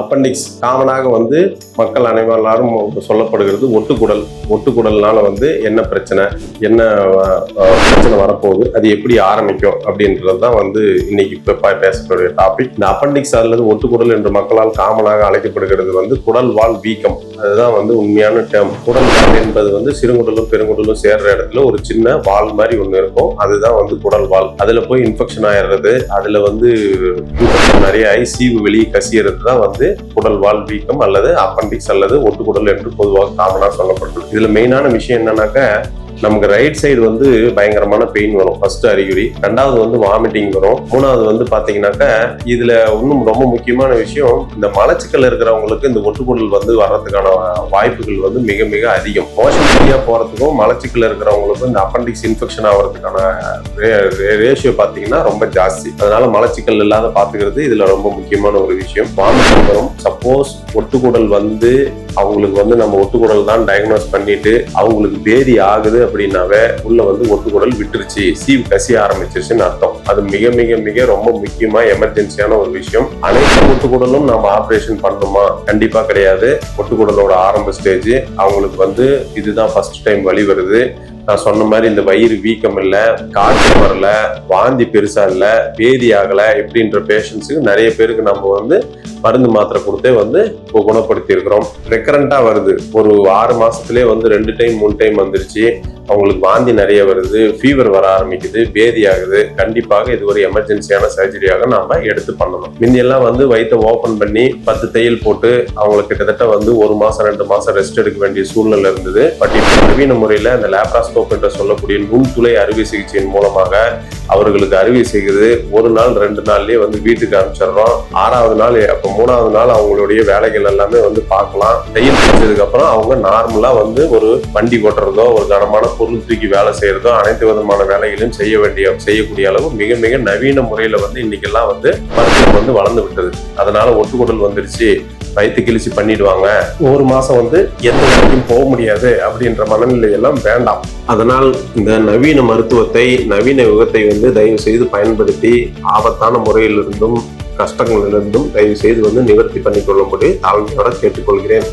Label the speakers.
Speaker 1: Appendix காமனாக வந்து மக்கள் அனைவரும் சொல்லப்படுகிறது. ஒட்டுக்குடல் ஒட்டுக்குடல்னால வந்து என்ன பிரச்சனை என்ன பிரச்சனை வரப்போகுது அது எப்படி ஆரம்பிக்கும் அப்படின்றது தான் வந்து இன்னைக்கு இப்போ பேசக்கூடிய டாபிக் இந்த அப்பண்டிக்ஸ் அல்லது ஒட்டுக்குடல் என்று மக்களால் காமனாக அழைக்கப்படுகிறது வந்து குடல் வால் வீக்கம். அதுதான் வந்து உண்மையான டேம் குடல் என்பது வந்து சிறுகுடலும் பெருங்குடலும் சேர்ற இடத்துல ஒரு சின்ன வால் மாதிரி ஒன்று இருக்கும். அதுதான் வந்து குடல் வால் அதுல போய் இன்ஃபெக்ஷன் ஆயிடுறது. அதுல வந்து நிறைய ஆகி சீவு வெளியே கசியறது தான் வந்து குடல் வால் வீக்கம் அல்லது அப்பண்டிக்ஸ் அல்லது ஒட்டுக்குடல் என்று பொதுவாக காமனாக சொல்லப்படுது இதுல மெயினான விஷயம் என்னன்னாக்க நமக்கு ரைட் சைடு வந்து பயங்கரமான பெயின் வரும். ஃபர்ஸ்ட் அறிகுறி. ரெண்டாவது வந்து வாமிட்டிங் வரும். மூணாவது வந்து பாத்தீங்கன்னாக்க இதுல இன்னும் ரொம்ப முக்கியமான விஷயம் இந்த மலச்சிக்கல் இருக்கிறவங்களுக்கு இந்த ஒட்டுக்குடல் வந்து வர்றதுக்கான வாய்ப்புகள் வந்து மிக மிக அதிகம். மோஷன் ஃப்ரீயா போறதுக்கும் மலச்சிக்கல் இருக்கிறவங்களுக்கும் இந்த அப்பண்டிக்ஸ் இன்ஃபெக்ஷன் ஆகிறதுக்கான ரேஷியோ பாத்தீங்கன்னா ரொம்ப ஜாஸ்தி. அதனால மலச்சிக்கல் இல்லாத பாத்துக்கிறது இதுல ரொம்ப முக்கியமான ஒரு விஷயம். வாமிட்டிங் வரும். சப்போஸ் ஒட்டுக்குடல் வந்து அவங்களுக்கு வந்து நம்ம ஒட்டுக்குடல் தான் டயக்னோஸ் பண்ணிட்டு அவங்களுக்கு பேதி ஆகுது அப்படின்னாவே உள்ள வந்து ஒட்டுக்குடல் விட்டுருச்சு. சீவ் கசிய ஆரம்பிச்சிருச்சுன்னு அர்த்தம். அது மிக மிக மிக ரொம்ப முக்கியமா எமர்ஜென்சியான ஒரு விஷயம். அனைத்து ஒட்டுக்குடலும் நம்ம ஆபரேஷன் பண்ணணுமா? கண்டிப்பா கிடையாது. ஒட்டுக்குடலோட ஆரம்ப ஸ்டேஜ். அவங்களுக்கு வந்து இதுதான் ஃபர்ஸ்ட் டைம் வழி வருது. நான் சொன்ன மாதிரி இந்த வயிறு வீக்கம் இல்லை காற்று வரல வாந்தி பெருசா இல்லை பேதி ஆகலை இப்படின்ற பேஷண்ட்ஸுக்கு நிறைய பேருக்கு நம்ம வந்து மருந்து மாத்திரை கொடுத்தே வந்து இப்போ குணப்படுத்தி இருக்கிறோம் ரெக்கரண்டா வருது. ஒரு ஆறு மாசத்துலேயே வந்து ரெண்டு டைம் மூணு டைம் வந்துருச்சு. அவங்களுக்கு வாந்தி நிறைய வருது ஃபீவர் வர ஆரம்பிக்குது பேதி ஆகுது கண்டிப்பாக இது ஒரு எமர்ஜென்சியான சர்ஜரியாக நாம எடுத்து பண்ணணும். முந்தியெல்லாம் வந்து வயிற்ற ஓபன் பண்ணி பத்து தையல் போட்டு அவங்களுக்கு கிட்டத்தட்ட வந்து ஒரு மாசம் ரெண்டு மாசம் ரெஸ்ட் எடுக்க வேண்டிய சூழ்நிலை இருந்தது. பட் இப்போ நவீன முறையில் அந்த லேப்ராஸ்கோப் என்று சொல்லக்கூடிய நுண்துளை அறுவை சிகிச்சையின் மூலமாக அவர்களுக்கு அறுவை செய்கிறது. ஒரு நாள் ரெண்டு நாள்லயே வந்து வீட்டுக்கு அனுப்பிச்சிடுறோம். ஆறாவது நாள் அப்போ மூணாவது நாள் அவங்களுடைய வேலைகள் எல்லாமே வந்து பார்க்கலாம். தையல் பிடிச்சதுக்கு அப்புறம் அவங்க நார்மலா வந்து ஒரு வண்டி ஓட்டுறதோ ஒரு கனமான பொருள் தூக்கி வேலை செய்யறதோ அனைத்து விதமான வேலைகளையும் செய்ய வேண்டிய செய்யக்கூடிய அளவு மிக மிக நவீன முறையில வந்து இன்னைக்கெல்லாம் வந்து மருத்துவம் வந்து வளர்ந்து விட்டது. அதனால ஒட்டுக்குடல் வந்துருச்சு. வயிற்று கிழிச்சு பண்ணிடுவாங்க. ஒரு மாசம் வந்து எந்த வேலைக்கும் போக முடியாது அப்படின்ற மனநிலை எல்லாம் வேண்டாம். அதனால் இந்த நவீன மருத்துவத்தை நவீன யுகத்தை வந்து தயவு செய்து பயன்படுத்தி ஆபத்தான முறையிலிருந்தும் கஷ்டங்களிலிருந்தும் தயவு செய்து வந்து நிவர்த்தி பண்ணிக்கொள்ளும்படி தாழ்மையோட கேட்டுக்கொள்கிறேன்.